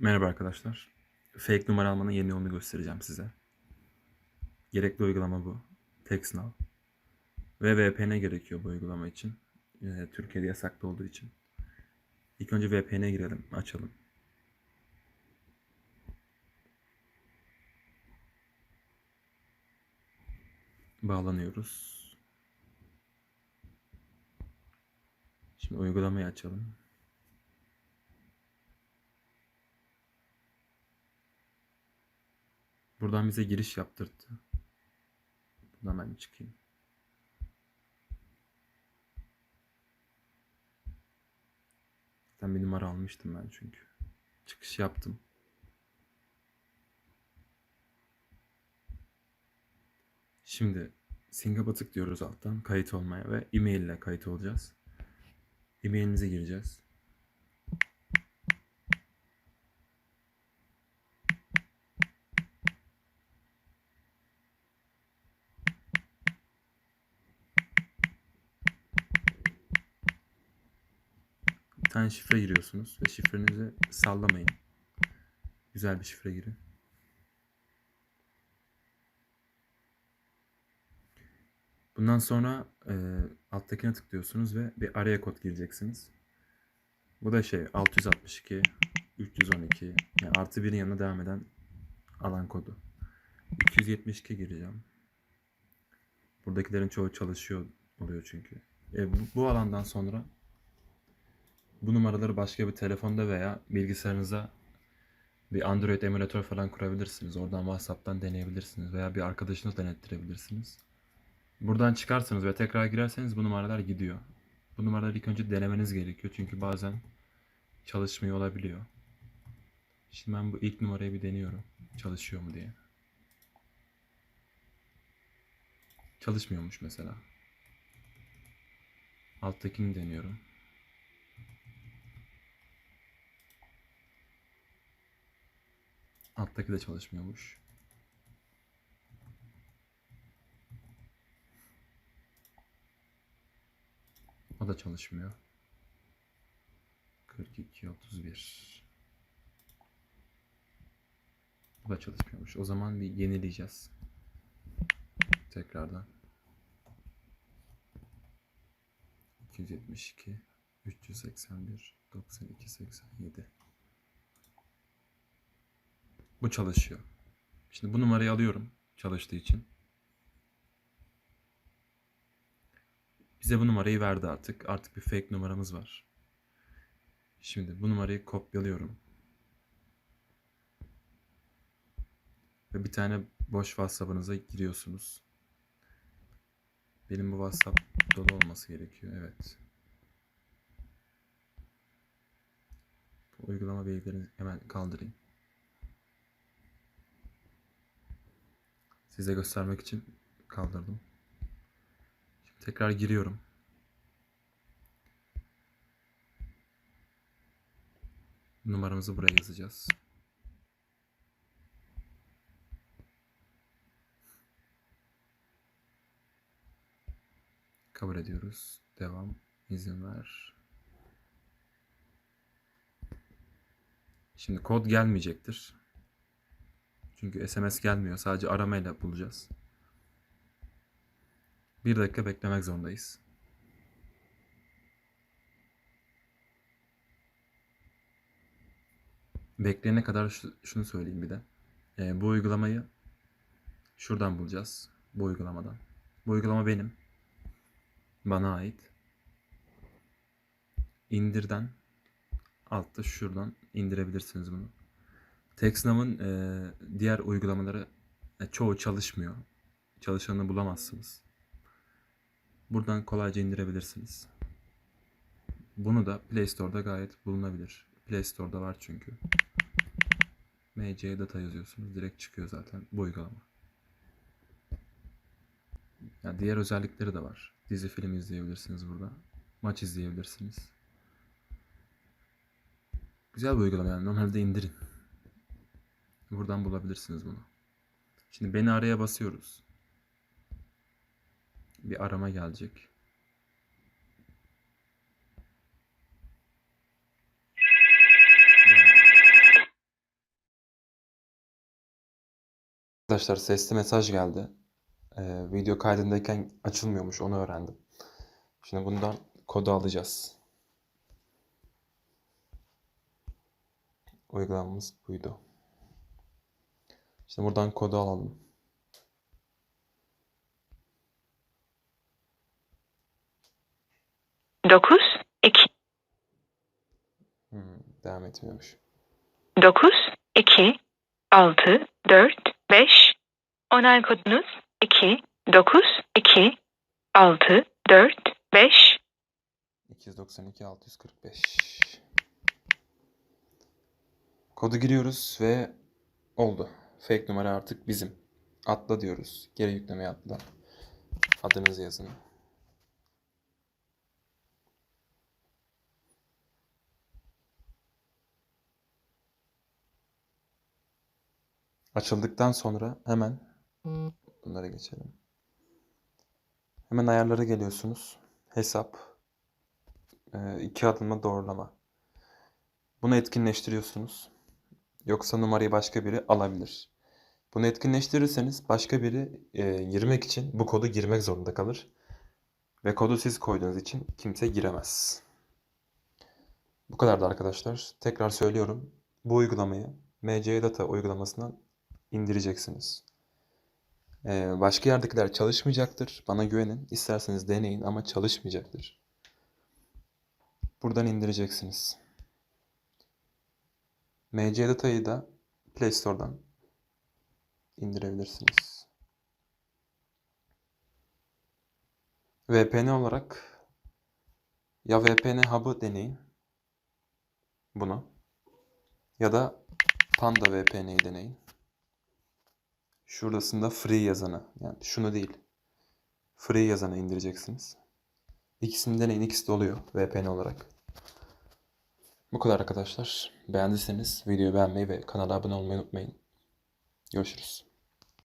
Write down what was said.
Merhaba arkadaşlar. Fake numara almanın yeni yolunu göstereceğim size. Gerekli uygulama bu. TextNow. Ve VPN gerekiyor bu uygulama için. Ee, Türkiye'de yasaklı olduğu için. İlk önce VPN'e girelim, açalım. Bağlanıyoruz. Şimdi uygulamayı açalım. Buradan bize giriş yaptırdı. Buradan ben çıkayım. Zaten bir numara almıştım ben çünkü. Çıkış yaptım. Şimdi Singap'a tıklıyoruz alttan kayıt olmaya ve e-mail ile kayıt olacağız. E-mailimize gireceğiz. Bir tane şifre giriyorsunuz ve şifrenizi sallamayın. Güzel bir şifre girin. Bundan sonra e, alttakine tıklıyorsunuz ve bir araya kod gireceksiniz. Bu da şey 662 312 yani artı birin yanına devam eden alan kodu. 272 gireceğim. Buradakilerin çoğu çalışıyor oluyor çünkü. E, bu, bu alandan sonra bu numaraları başka bir telefonda veya bilgisayarınıza bir Android emülatör falan kurabilirsiniz. Oradan WhatsApp'tan deneyebilirsiniz veya bir arkadaşınız denettirebilirsiniz. Buradan çıkarsınız ve tekrar girerseniz bu numaralar gidiyor. Bu numaraları ilk önce denemeniz gerekiyor çünkü bazen çalışmıyor olabiliyor. Şimdi ben bu ilk numarayı bir deniyorum. Çalışıyor mu diye. Çalışmıyormuş mesela. Alttakini deniyorum. Alttaki de çalışmıyormuş. O da çalışmıyor. 42 31. Bu da çalışmıyormuş. O zaman bir yenileyeceğiz. Tekrardan. 272 381 92 87 Bu çalışıyor. Şimdi bu numarayı alıyorum çalıştığı için. Bize bu numarayı verdi artık. Artık bir fake numaramız var. Şimdi bu numarayı kopyalıyorum. Ve bir tane boş WhatsApp'ınıza giriyorsunuz. Benim bu WhatsApp dolu olması gerekiyor. Evet. Bu uygulama bilgilerini hemen kaldırayım. Size göstermek için kaldırdım. Şimdi tekrar giriyorum. Numaramızı buraya yazacağız. Kabul ediyoruz. Devam. İzin ver. Şimdi kod gelmeyecektir. Çünkü SMS gelmiyor. Sadece aramayla bulacağız. Bir dakika beklemek zorundayız. Bekleyene kadar şu- şunu söyleyeyim bir de. Ee, bu uygulamayı şuradan bulacağız. Bu uygulamadan. Bu uygulama benim. Bana ait. İndirden altta şuradan indirebilirsiniz bunu. TextNow'ın e, diğer uygulamaları e, çoğu çalışmıyor. Çalışanını bulamazsınız. Buradan kolayca indirebilirsiniz. Bunu da Play Store'da gayet bulunabilir. Play Store'da var çünkü. MC data yazıyorsunuz. Direkt çıkıyor zaten bu uygulama. Yani diğer özellikleri de var. Dizi film izleyebilirsiniz burada. Maç izleyebilirsiniz. Güzel bir uygulama yani. Normalde indirin. Buradan bulabilirsiniz bunu. Şimdi beni araya basıyoruz. Bir arama gelecek. Arkadaşlar sesli mesaj geldi. Ee, video kaydındayken açılmıyormuş onu öğrendim. Şimdi bundan kodu alacağız. Uygulamamız buydu. Şimdi buradan kodu alalım. Dokuz, iki, Hmm, devam etmiyormuş. dokuz, iki, altı, dört, beş. Onay kodunuz iki, dokuz, iki, altı, dört, beş. 292 645. Kodu giriyoruz ve oldu. Fake numara artık bizim. Atla diyoruz. Geri yüklemeye atla. Adınızı yazın. Açıldıktan sonra hemen bunlara geçelim. Hemen ayarlara geliyorsunuz. Hesap, e, iki adımla doğrulama. Bunu etkinleştiriyorsunuz. Yoksa numarayı başka biri alabilir. Bunu etkinleştirirseniz başka biri e, girmek için bu kodu girmek zorunda kalır. Ve kodu siz koyduğunuz için kimse giremez. Bu kadardı arkadaşlar. Tekrar söylüyorum. Bu uygulamayı MC Data uygulamasından indireceksiniz. E, başka yerdekiler çalışmayacaktır. Bana güvenin. İsterseniz deneyin ama çalışmayacaktır. Buradan indireceksiniz. MC Data'yı da Play Store'dan indirebilirsiniz. VPN olarak ya VPN Hub'ı deneyin. Bunu. Ya da Panda VPN'yi deneyin. Şurasında free yazanı. Yani şunu değil. Free yazanı indireceksiniz. İkisini deneyin. İkisi de oluyor VPN olarak. Bu kadar arkadaşlar. Beğendiyseniz videoyu beğenmeyi ve kanala abone olmayı unutmayın. Görüşürüz.